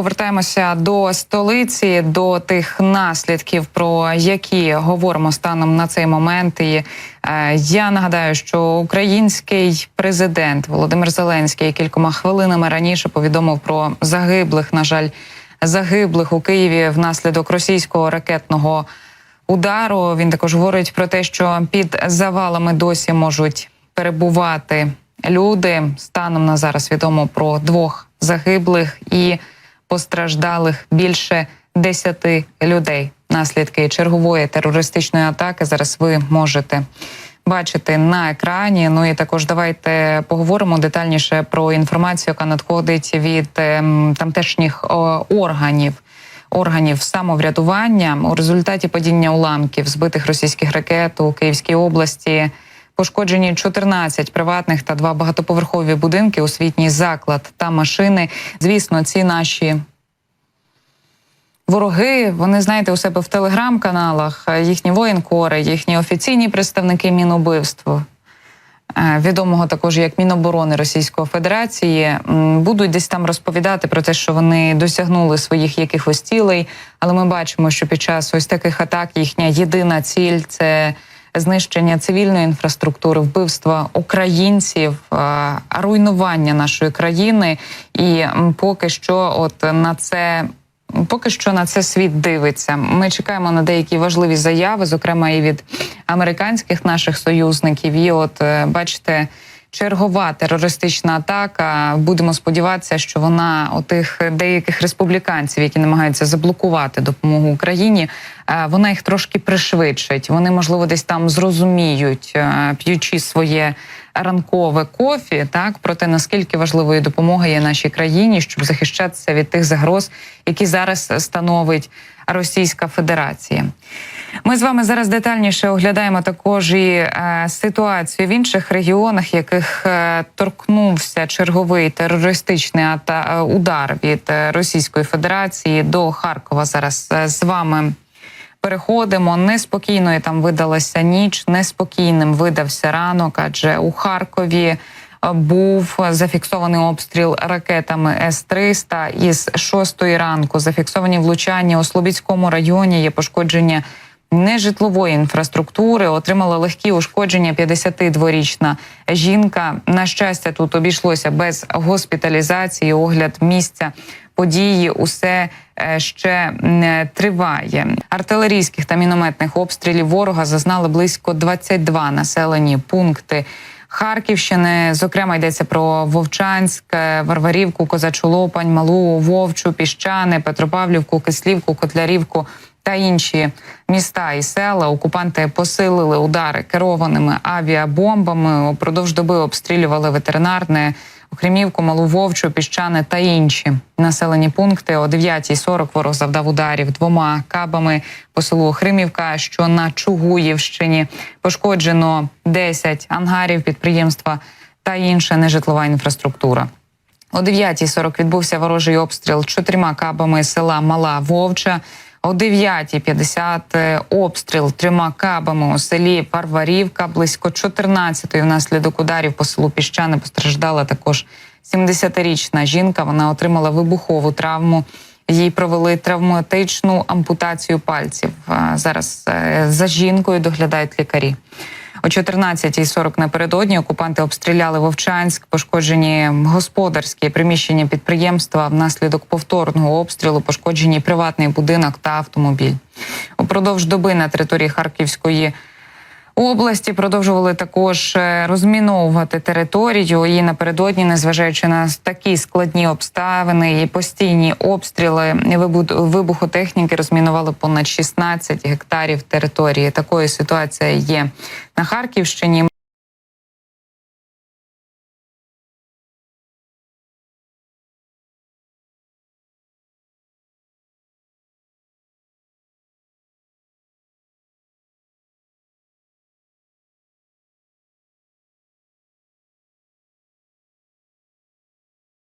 повертаємося до столиці, до тих наслідків, про які говоримо станом на цей момент. І е, я нагадаю, що український президент Володимир Зеленський кількома хвилинами раніше повідомив про загиблих, на жаль, загиблих у Києві внаслідок російського ракетного удару. Він також говорить про те, що під завалами досі можуть перебувати люди. Станом на зараз відомо про двох загиблих і постраждалих більше десяти людей. Наслідки чергової терористичної атаки зараз ви можете бачити на екрані. Ну і також давайте поговоримо детальніше про інформацію, яка надходить від ем, тамтешніх органів. Органів самоврядування у результаті падіння уламків збитих російських ракет у Київській області пошкоджені 14 приватних та два багатоповерхові будинки, освітній заклад та машини. Звісно, ці наші вороги, вони знаєте у себе в телеграм-каналах, їхні воєнкори, їхні офіційні представники мінубивства. е, Відомого також як Міноборони Російської Федерації будуть десь там розповідати про те, що вони досягнули своїх якихось цілей. Але ми бачимо, що під час ось таких атак їхня єдина ціль це знищення цивільної інфраструктури, вбивства українців, е, руйнування нашої країни. І поки що, от на це. Поки що на це світ дивиться. Ми чекаємо на деякі важливі заяви, зокрема і від американських наших союзників. І от е, бачите, чергова терористична атака. Будемо сподіватися, що вона отих деяких республіканців, які намагаються заблокувати допомогу Україні, е, вона їх трошки пришвидшить. Вони можливо десь там зрозуміють, е, п'ючи своє ранкове кофі, так про те, наскільки важливою допомога є нашій країні, щоб захищатися від тих загроз, які зараз становить Російська Федерація. Ми з вами зараз детальніше оглядаємо також і е, ситуацію в інших регіонах, яких е, торкнувся черговий терористичний ата- е, удар від е, Російської Федерації до Харкова. Зараз е, з вами переходимо. Неспокійною там видалася ніч, неспокійним видався ранок, адже у Харкові е, був зафіксований обстріл ракетами С-300 із 6 ранку. Зафіксовані влучання у Слобідському районі. Є пошкодження нежитлової інфраструктури. Отримала легкі ушкодження 52-річна жінка. На щастя, тут обійшлося без госпіталізації. Огляд місця події усе е, ще не триває. Артилерійських та мінометних обстрілів ворога зазнали близько 22 населені пункти. Харківщини, зокрема, йдеться про Вовчанськ, е, Варварівку, Козачу Лопань, Малу, Вовчу, Піщани, Петропавлівку, Кислівку, Котлярівку та інші міста і села. Окупанти посилили удари керованими авіабомбами. Упродовж доби обстрілювали ветеринарне. Окремівку, Малу Вовчу, Піщани та інші населені пункти о 9.40 ворог завдав ударів двома кабами по селу Охримівка, що на Чугуївщині пошкоджено 10 ангарів підприємства та інша нежитлова інфраструктура. О 9.40 відбувся ворожий обстріл чотирма кабами села Мала Вовча. О 9.50 е, обстріл трьома кабами у селі Парварівка. Близько 14-ї внаслідок ударів по селу Піщани постраждала також 70-річна жінка. Вона отримала вибухову травму. Їй провели травматичну ампутацію пальців. Зараз е, за жінкою доглядають лікарі. О 14.40 напередодні окупанти обстріляли Вовчанськ, пошкоджені господарські приміщення підприємства. Внаслідок повторного обстрілу пошкоджені приватний будинок та автомобіль. Упродовж доби на території Харківської області продовжували також е, розміновувати територію. І напередодні, незважаючи на такі складні обставини і постійні обстріли, вибухотехніки розмінували понад 16 гектарів території. Такою ситуація є на Харківщині.